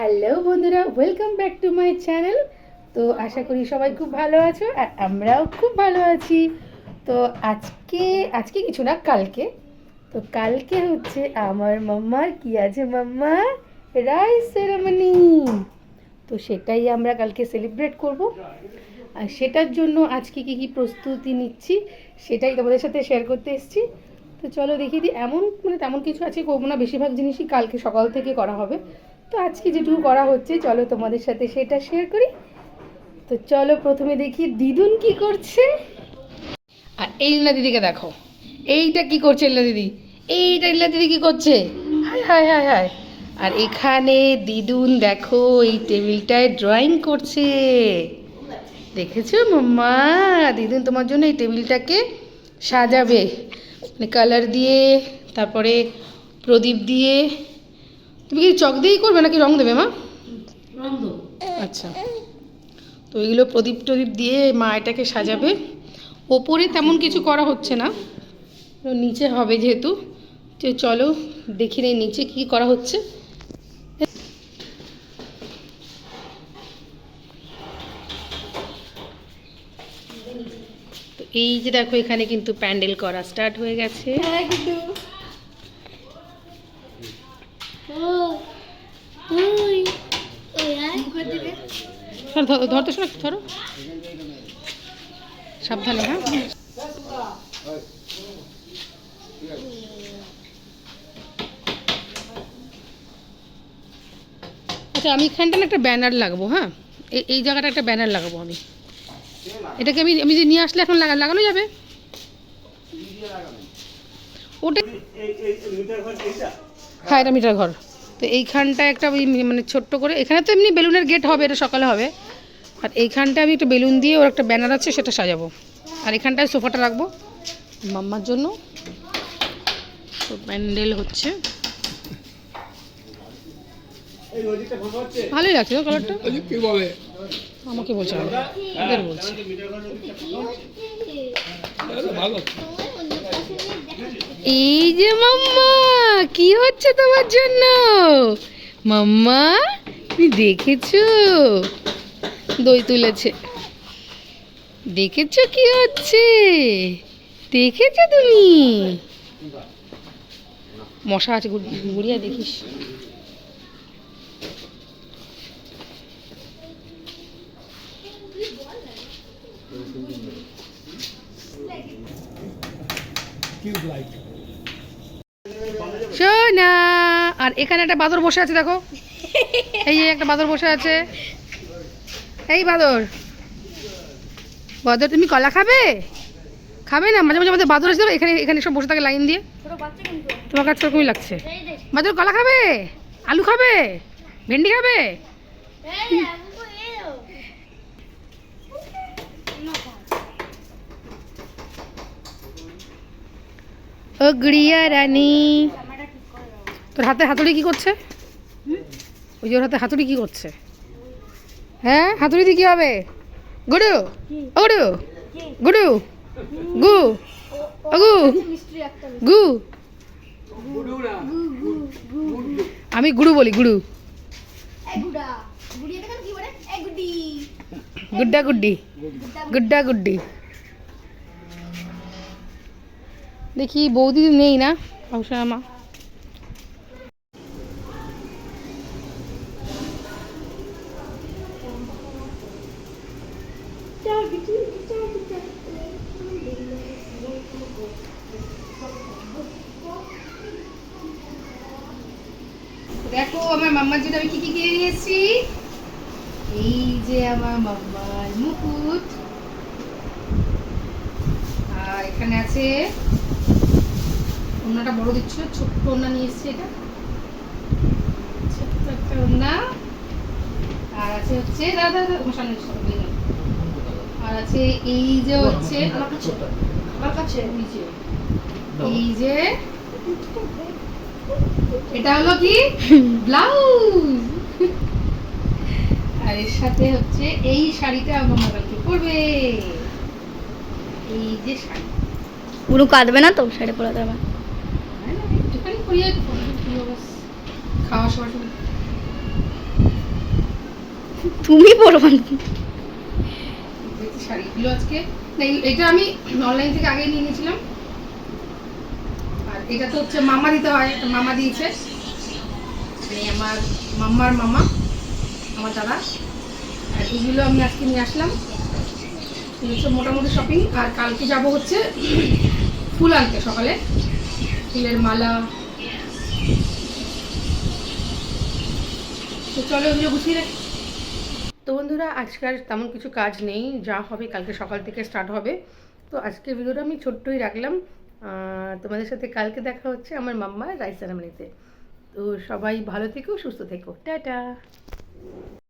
Hello বন্ধুরা welcome back to my channel তো আশা করি সবাই খুব ভালো আছো আর আমরাও খুব ভালো আছি। তো আজকে আজকে কিছু না, কালকে। তো কালকে হচ্ছে আমার মাম্মার, কি আছে মাম্মা রাইস সেরেমনি তো সেটাই আমরা কালকে সেলিব্রেট করব। আর সেটার জন্য আজকে কি কি প্রস্তুতি নিচ্ছি, সেটাই তোমাদের সাথে শেয়ার করতে এসেছি। তো চলো দেখিয়ে দিই এমন মানে তেমন কিছু আছে, করব না, বেশিরভাগ জিনিসই কালকে সকাল থেকে করা হবে। তো আজকে যেটুকু করা হচ্ছে, চলো তোমাদের সাথে সেটা শেয়ার করি। তো চলো প্রথমে দেখি দিদুন কি করছে। আর এই লীলা দিদিকে দেখো। এইটা কি করছে লীলা দিদি? এইটা লীলা দিদি কি করছে? হায় হায় হায় হায়। আর এখানে দিদুন দেখো, এই টেবিলটায় ড্রয়িং করছে। দেখেছ মাম্মা? দিদুন তোমার জন্য এই টেবিলটাকে সাজাবে। মানে কালার দিয়ে, তারপরে প্রদীপ দিয়ে তুমি কি চক দিয়েই করবে নাকি রং দেবে মা? আচ্ছা। তো এগুলো প্রদীপ টদীপ দিয়ে মা এটাকে সাজাবে। ওপরে তেমন কিছু করা হচ্ছে না। নিচে হবে যেহেতু। তো চলো দেখি নেই নিচে কি করা হচ্ছে। তো এই যে দেখো এখানে কিন্তু প্যান্ডেল করা স্টার্ট হয়ে গেছে। ধর- ধরতে ধরো সাবধানে হ্যাঁ। আচ্ছা আমি এখানটা একটা ব্যানার লাগবো হ্যাঁ? এই জায়গাটা একটা ব্যানার লাগাবো আমি। এটাকে আমি আমি যে নিয়ে আসলে এখন লাগা- লাগানো যাবে? ওটা হ্যাঁ এটা মিটার ঘর। তো এইখানটায় একটা ওই মানে ছোট্ট করে, এখানে তো এমনি বেলুনের গেট হবে, এটা সকালে হবে। আর এইখানটায় আমি একটা বেলুন দিয়ে ওর একটা ব্যানার আছে, সেটা সাজাবো। আর এখানটায় সোফাটা রাখব। মাম্মার জন্য। তো প্যান্ডেল হচ্ছে। ভালোই লাগছে তো কালারটা। আমাকে বলছে ওদের বলছে। এই যে মাম্মা, কি হচ্ছে তোমার জন্য? মাম্মা, তুমি দেখেছ? দই তুলেছে। দেখেছ কি হচ্ছে? দেখেছ তুমি? মশা আছে, গুড়- গুড়িয়া দেখিস। সোনা, আর এখানে একটা বাদর বসে আছে, দেখো। এই একটা বাদর বসে আছে। এই বাদর। বাদর তুমি কলা খাবে? খাবে না? মাঝে মাঝে আমাদের বাদর দেখো, এখানে এখানে সব বসে থাকে লাইন দিয়ে। তোমার কাছে ওরকমই লাগছে। বাদর কলা খাবে? আলু খাবে? ভেন্ডি খাবে? ও। গুড়িয়া রানী। তোর হাতে হাতুড়ি কি করছে? ওই যে ওর হাতে হাতুড়ি কি করছে? হ্যাঁ? হাতুড়ি দিয়ে কি হবে? গুডু গুডু গুডু, গু গু গু। আমি গুডু বলি, গুডু। গুড্ডা গুড্ডি গুড্ডা গুড্ডি। দেখি বৌদি নেই না অবশ্যই মা দেখো, আমার মাম্মার জন্য আমি কি কি কিনে নিয়েছি? এই যে আমার মাম্মার মুকুট। আর এখানে আছে ওনাটা বড় দিচ্ছিল ছোট্ট ওনা নিয়ে এসেছি এটা। ছোট্ট একটা ওনা আর আছে হচ্ছে দাদা দাদা আমার সামনে। আর আছে এই যে হচ্ছে আমার কাছে আমার কাছে এই যে। এই যে এটা হলো কি? ব্লাউজ। আর এর সাথে হচ্ছে এই শাড়িটা আমার মোবাইলকে পরবে। এই যে শাড়ি। পুরো কাঁদবে না তো? শাড়ি পরাতে একটুখানি পরিয়ে ব্যাস। খাওয়ার সময় শুধু তুমি পরবা দেখছি শাড়িগুলো আজকে এটা আমি অনলাইন থেকে আগে নিয়ে নিয়েছিলাম। আর এটা তো হচ্ছে মামা দিতে হয় তো মামা দিয়েছে। আমার মাম্মার মামা, আমার দাদা। আর এগুলো আমি আজকে নিয়ে আসলাম। হচ্ছে মোটামুটি শপিং আর কালকে যাব হচ্ছে ফুল আনতে সকালে। ফুলের মালা। তো চলো ওগুলো গুছিয়ে রাখি। তো বন্ধুরা, আজকে আর তেমন কিছু কাজ নেই। যা হবে কালকে সকাল থেকে স্টার্ট হবে। তো আজকের ভিডিওটা আমি ছোট্টই রাখলাম। তোমাদের সাথে কালকে দেখা হচ্ছে আমার মাম্মা রাইস সেরামনিতে তো সবাই ভালো থেকো, সুস্থ থেকো। টাটা!